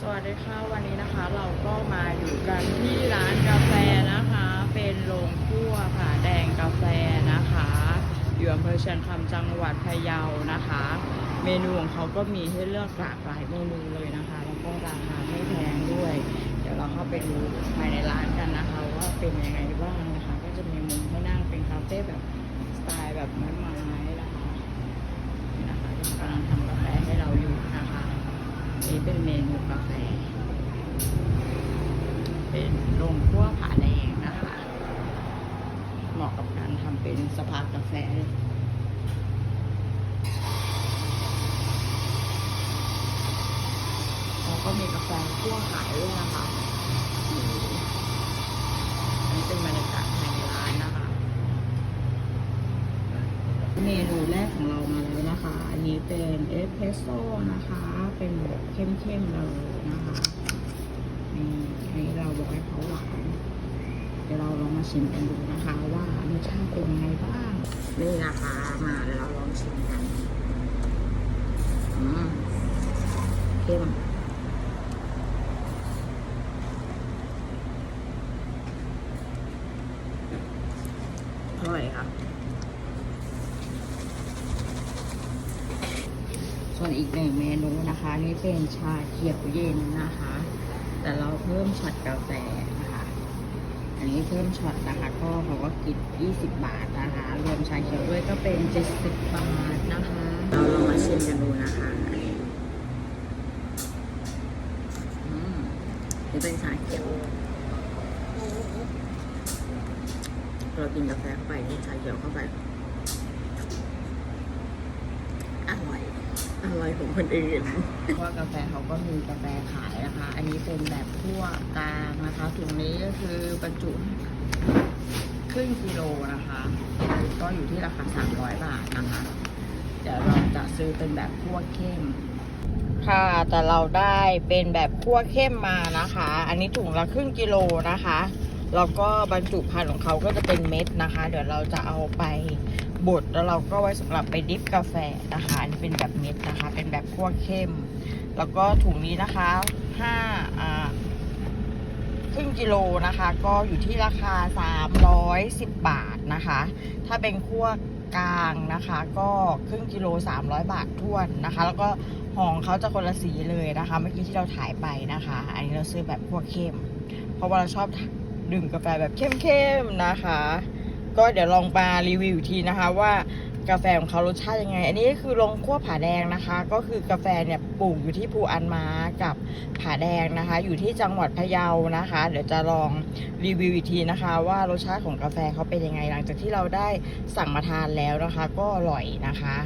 สวัสดีค่ะวันนี้นะคะเราก็มาอยู่กันที่ร้านกาแฟนะคะ เป็นโรงคั่วผาแดงกาแฟนะคะอยู่อำเภอเชียงคำจังหวัดพะเยานะคะ เมนูของเขาก็มีให้เลือกหลากหลายเมนูเลยนะคะ แล้วก็ราคาไม่แพงด้วย เดี๋ยวเราเข้าไปดูภายในร้านกันนะคะ ว่าเป็นยังไงบ้างนะคะ ก็จะมีมุมให้นั่งเป็นคาเฟ่แบบสไตล์แบบไม้ๆนะคะนี่นะคะกำลังทำกาแฟให้เราอยู่นะคะ นี่เป็นเมนูกาแฟ เป็นโรงคั่วผาแดงนะคะ เหมาะกับการทำเป็นสภากาแฟเลยแล้วก็มีกาแฟคั่วขายด้วยนะคะนี่อันนี้เป็นบรรยากาศภายในร้านนะคะ เมนูแรกของเรามาแล้วนะคะ อันนี้เป็นเอสเพรสโซ่นะคะ เป็นแบ เข้มๆเลยนะคะนี่อันนี้เราบอกให้เขาหวาน เดี๋ยวเราลองมาชิมกันดูนะคะว่ารสชาติเป็นยังไงบ้าง นี่นะคะมาเดี๋ยวเราลองชิมกัน อืมเข้มอร่อยค่ะ ส่วนอีกหนึ่งเมนูนะคะ นี่เป็นชาเขียวเย็นนะคะ แต่เราเพิ่มช็อตกาแฟนะคะ อันนี้เพิ่มช็อตนะคะ ก็เขาก็คิด20 บาทนะคะ รวมชาเขียวด้วยก็เป็น 70 บาทนะคะ เราลองมาชิมกันดูนะคะอืมนี่เป็นชาเขียวเรากินกาแฟเข้าไปนี่ชาเขียวเข้าไป อร่ อยอร่อยของคนอื่นเพราะว่ากาแฟเขาก็มีกาแฟขายนะคะ อันนี้เป็นแบบคั่วกลางนะคะถุงนี้ก็คือบรรจุครึ่งกิโลนะคะ ก็อยู่ที่ราคา 300 บาทนะคะ เดี๋ยวเราจะซื้อเป็นแบบคั่วเข้ม ค่ะแต่เราได้เป็นแบบคั่วเข้มมานะคะ อันนี้ถุงละครึ่งกิโลนะคะแล้วก็บรรจุภัณฑ์ของเขาก็จะเป็นเม็ดนะคะ เดี๋ยวเราจะเอาไป บดแล้วเราก็ไว้สำหรับไปดริฟกาแฟนะคะอันนี้เป็นแบบเม็ดนะคะ เป็นแบบคั่วเข้ม แล้วก็ถุงนี้นะคะห้าอ่าครึ่งกิโลนะคะ ก็อยู่ที่ราคา 310 บาทนะคะ ถ้าเป็นคั่วกลางนะคะ ก็ครึ่งกิโล 300 บาทท้วนนะคะ แล้วก็ห่องเขาจะคนละสีเลยนะคะ เมื่อกี้ที่เราถ่ายไปนะคะ อันนี้เราซื้อแบบคั่วเข้ม เพราะว่าเราชอบดื่มกาแฟแบบเข้มๆนะคะ ก็เดี๋ยวลองมารีวิวอีกทีนะคะว่ากาแฟของเขารสชาติยังไง อันนี้คือลงขั้วผาแดงนะคะ ก็คือกาแฟเนี่ยปลูกอยู่ที่ภูอันมากับผาแดงนะคะ อยู่ที่จังหวัดพะเยานะคะ เดี๋ยวจะลองรีวิวอีกทีนะคะ ว่ารสชาติของกาแฟเขาเป็นยังไงหลังจากที่เราได้สั่งมาทานแล้วนะคะ ก็อร่อยนะคะ